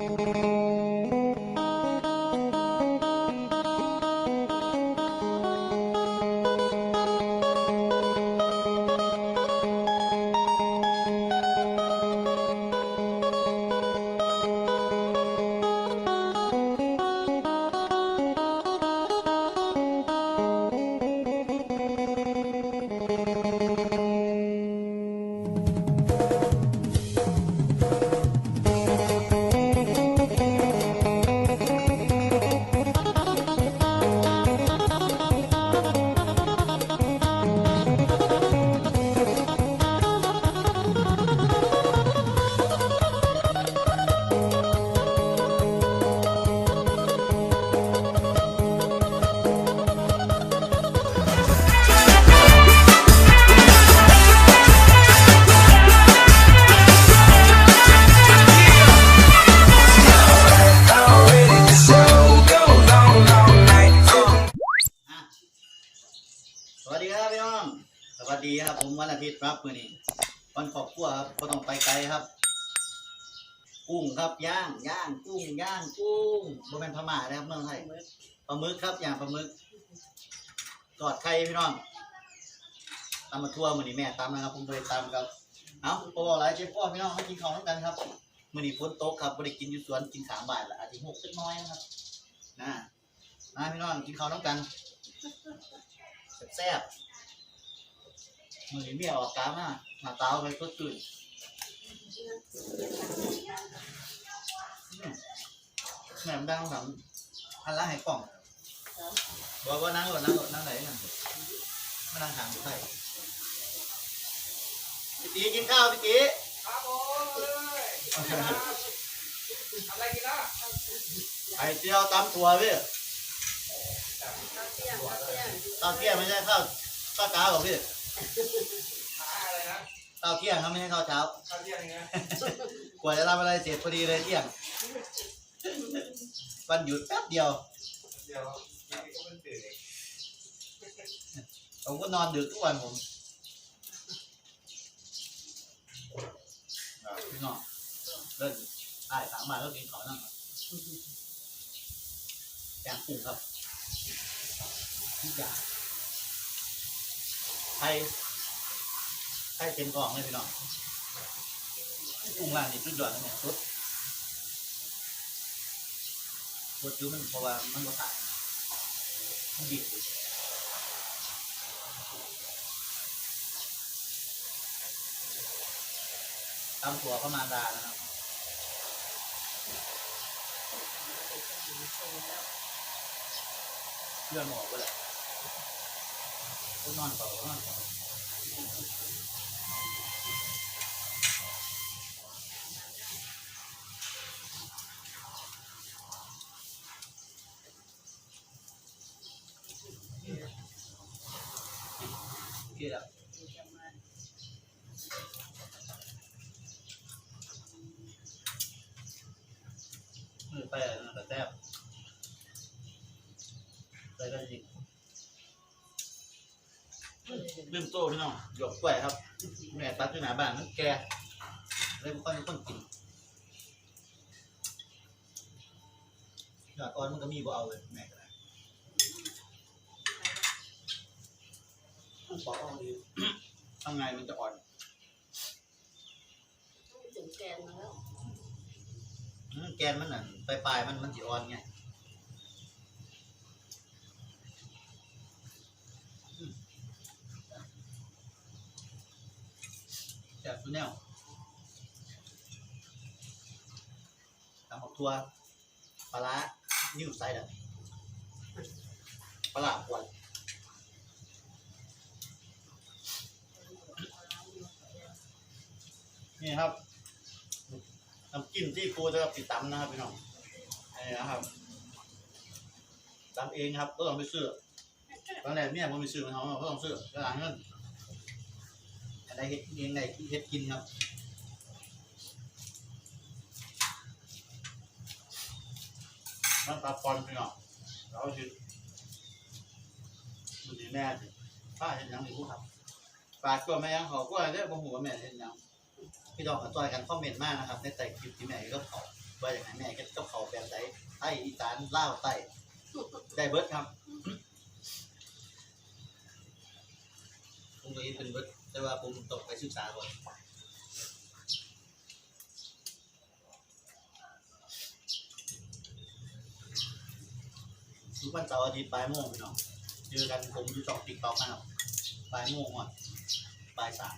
อ่ ดีครับ ผมวันอาทิตย์ครับมื้อนี้วันครอบครัวครับก็ต้องไปไกลครับ กุ้งครับย่างย่างกุ้งย่างกุ้งบ่แม่นพม่านะครับเมืองไทยปลาหมึกครับอย่างปลาหมึกกอดไข่พี่น้องตำมาทั่วมื้อนี้แม่ตำนะครับผมบ่ไปตำครับเอ้าบอกหลายเชฟพ่อพี่น้องมากินข้าวด้วยกันครับมื้อนี้ฝนตกครับบ่ได้กินอยู่สวนกินขามบ่ายละอาจสิหกสักน้อยนะครับนะมาพี่น้องกินข้าวด้วยกันแซ่บ มือนี้เมียออกกามาหน้าตาเอาไปก็ตื่นอืมแหนมดังสามอันละให้กล่องบอกว่านั่งก่อนนั่งก่อนนั่งไหนนั่งมานั่งหางใครพี่ตีกินข้าวพี่ตีครับผมเลยอะไรกินล่ะไข่เจียวตำถั่วพี่ข้าวเที่ยงไม่ใช่ข้าวข้าวเช้าหรอกพี่หา อะไรนะข้าวเที่ยงครับไม่ใช่ข้าวเช้า ข้าวเที่ยงไงกว่าจะทำอะไรเสร็จพอดีเลยเที่ยง วันหยุดแป๊บเดียวเดี๋ยวยังก็เป็นตื่นเองผมก็นอนดึกทุกวันผมพี่น้องเลิกใช่สามบาทก็กินขอนั่งครับแกงกุ้งครับทุกอย่าง ไทยไทยเต็มกล่องเลยพี่น้องกุ้งร้านนี้สุดยอดนะเนี่ยสุดสุดอยู่มันเพราะว่ามันก็ตายมันดีดตามตัวเข้ามาดานะครับเพื่อนอกว่าแหละก็นอก็นอนเปเล้ว มือไปอะนะแต่แทบไลืมโต้พี่น้องหยกกล้วยครับแม่ตัดที่หนาบ้านมันแก่เลยไม่ค่อยมีคนกินยอดอ่อนมันก็มีบ่เอาเลยแม่ก็ได้บอกเอาดีทำไงมันจะอ่อนถึงแกนมาแล้วอืมแกนมันน่ะปลายๆมันมันจะอ่อนไง แซ่บสุดแนวตำบักทัวปลาร้านิ้วไซด์อะปลาร้าขวดนี่ครับน้ำจิ้มที่ฟูจะปิดตำนะครับพี่น้องนี่นะครับตำเองครับก็ต้องไปซื้อตอนแรกเนี่ยผมไปซื้อมันเขาก็ต้องซื้อก็หลังเงิน อะไรเฮ็ดเองไงเฮ็ดกินครับน้ำตาปอนพี่น้องเราชิมันดีแม่สิป้าเห็นยังไม่รู้ครับฝากตัวแม่ยังขอก็ได้บ่หัวาแม่เห็นยังพี่น้องก็จอยกันคอมเมนต์มากนะครับ ในแต่คลิปที่แม่ก็เขาว่าอย่างไรแม่ก็กับเขาวแบบไหนไทยอีสานลาวใต้ได้เบิดครับผมก็ยินเป็นเบิด แต่ว่าผมต้องไปศึกษาก่อนทุกวันเสาร์อาทิตย์บ่ายโมงพี่น้องเจอกันผมอยู่ช่องติ๊กต็อกนะครับบ่ายโมงอะบ่ายสาม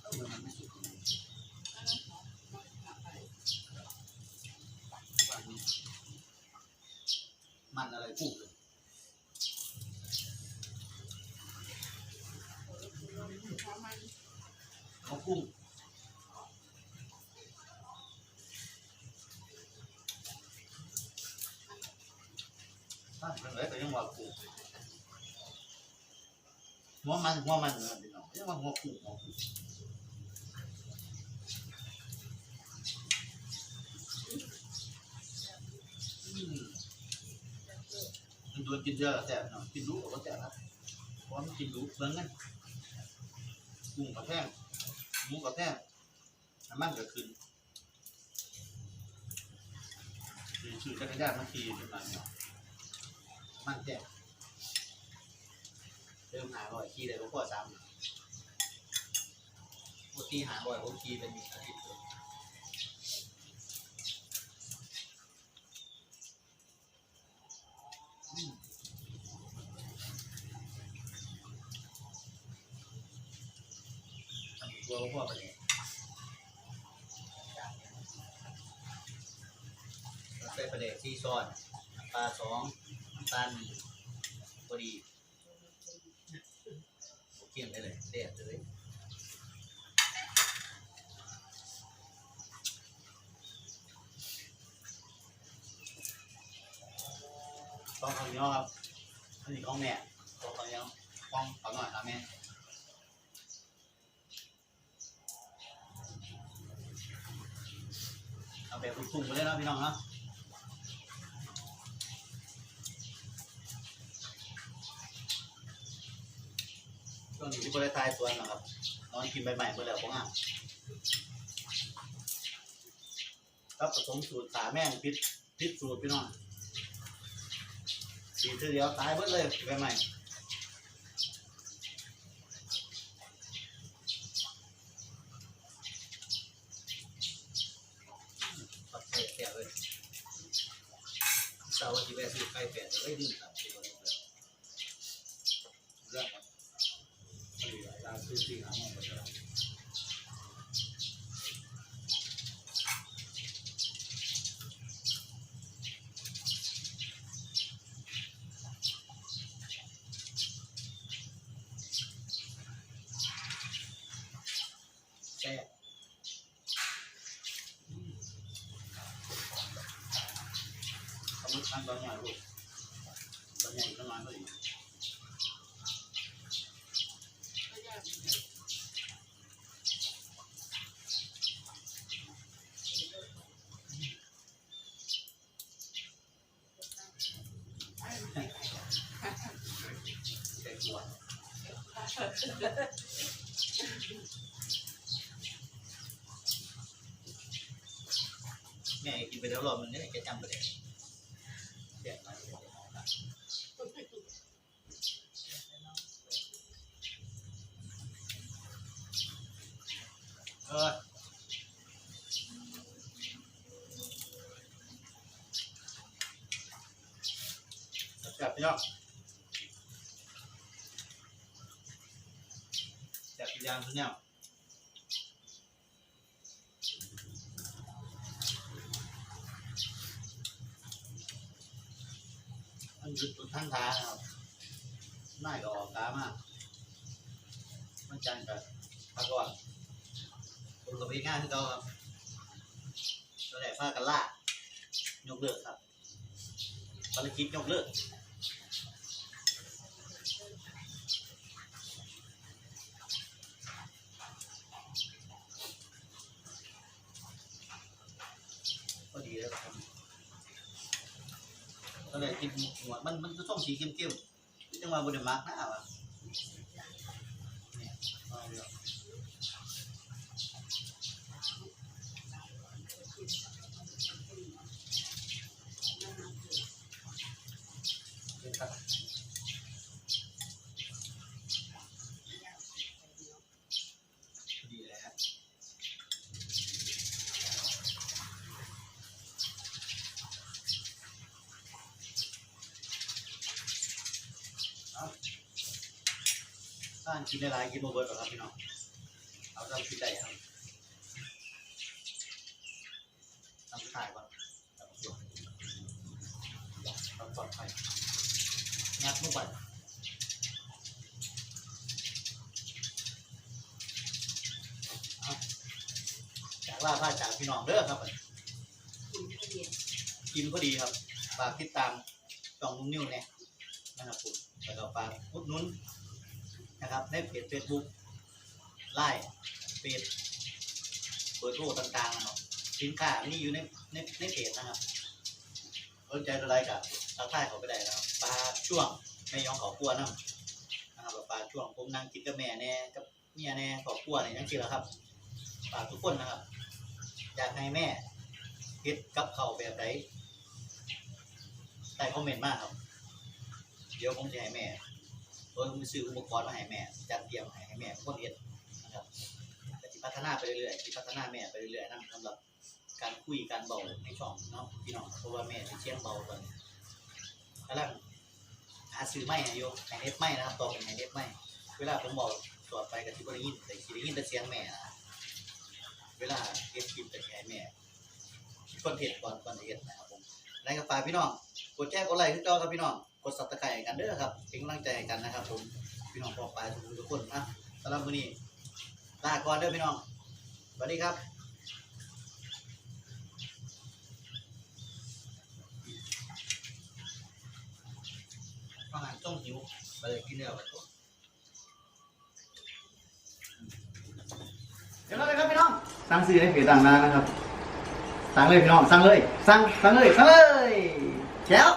เอ้ามันไม่สุดมันอะไรกู้เลย เขากุ้งถ้าเป็นไรก็ยังว่ากุ้งหัวมันหัวมันเนอะพี่น้องยังว่าหัวกุ้งหัวกุ้งมันโดนกินเยอะแต่บเนาะกินรู้ก็แต่บครับเพราะมันกินรู้เบิ่งกัน กุ้งกระแทงหมูกระแทงน้ำมันก็ขึ้นคือชื่อจักรยานมันขี่ประมาณเนาะมันแจ่เริ่มหาบ่อยขี่ได้ก็พอซ้ำปกติหาบ่อยผมขี่เป็นอาทิตย์เลยอืมทำ ตัวพ่อไปเลยใส่ประเด็กที่ซ้อนปลาสองน้ำตาหนึ่งพอดีเกี่ยงได้เลยเด็ดเลยต้องเอาเนาะครับอันนี้ของแม่ต้องเอาเนาะฟ้องเขาหน่อยครับแม่ เอาแบบคุ้มๆไปเลยนะพี่น้องนะช่วงนี้ที่บริษัทสวนนะครับนอนกินใบใหม่เมื่อแล้วผมอะครับผสมสูตรขาแม่งพิษพิษสูตรพี่น้องสีเดียวตายเบิดเลยใบใหม่ปัดเสียเลยเสาร์ วันที่แม่ซื้อไข่แปดเลยดื่มครับที่บริษัทเรื่องมัน พอดีเวลาซื้อสิ่งหามาหมดแล้วแซ่บ สมมติทำตอนใหญ่ลูกตอนใหญ่ประมาณเท่าไหร่แม่กินไปแล้วรอบนึงเนี่ยแกจำไปเลยเสียมาเสียมาเออ จับพี่น้องจากยางตัวเนี้ยมันหยุดตรงทางทางครับน่ายก็ออกตามากมันจันกับพักก่อนผมกับพี่งานที่เขาครับตัวแรกพากันล่ายกเลิกครับภารกิจยกเลิกดีแล้วครับ ก็เลยกินหัวมันมันจะต้องสีเข้มๆที่จังหวะบนมากหน้าวะเนี่ยเอาเดี๋ย วบ้ากินได้หลายกินโมเบิร์ตหรอกครับพี่น้อง เอาทำกินได้ครับทำถ่ายก่อนทำตัวทำปลอดภัยงัดลงไปจากล่าผ้าจากพี่น้องเด้อครับกินพอดีครับฝากติดตามช่องนุ่งนิ้วเนี่ยนะครับผมแล้วก็ฝากอุดนุน นะครับในเพจเฟซบุ๊กไลน์เฟซเบอร์โทรต่างๆนะครับสินค้านี่อยู่ในในในเพจนะครับสนใจอะไรกับทักทายเขาไปได้นะครับปลาช่วงแม่ยองขอครัวน้ำนะครับปลาช่วงผมนั่งกินกับแม่แน่กับเมียแน่ขอครัวเนี่ยยังกินแล้วครับฝาทุกคนนะครับ อยากให้แม่เฮ็ดกับเขาแบบไหนใต้คอมเมนต์มากครับ เดี๋ยวผมจะให้แม่ โดยผมซื้ออุปกรณ์มาให้แม่จัดเตรียมให้ให้แม่เป็นคนเฮ็ดนะครับก็สิพัฒนาไปเรื่อยๆสิพัฒนาแม่ไปเรื่อยๆนั่นสำหรับการคุยการเบาในช่องเนาะพี่น้องเพราะว่าแม่เป็นเชียงเบาตอนกำลังหาซื้อไม้ให้อยู่ให้เน็ตไม้นะครับต่อเป็นให้เน็ตไม้เวลาผมบอกสอดไปกับที่บริยินแต่ที่ได้ยินแต่เสียงแม่นะเวลาเฮ็ดคลิปแต่แค่แม่คิดคอนเทนต์ก่อนก่อนจะเฮ็ดนะครับผมในกระฝากพี่น้อง กดแชร์กดไลค์ทุกจอครับพี่น้องกดซับสไครต์กันเด้อครับเป็นกำลังใจให้กันนะครับผมพี่น้องปอกปลายทุกทุกคนนะสำหรับวันนี้ลาก่อนเด้อพี่น้องสวัสดีครับอาหารต้มหิวไปเลยกินเนื้อไปก่อนเดี๋ยวเราเลยครับพี่น้องสั่งซื้อในเพจต่างๆนะครับสั่งเลยพี่น้องสั่งเลยสั่งสั่งเลยสั่งเลย แจ๋ว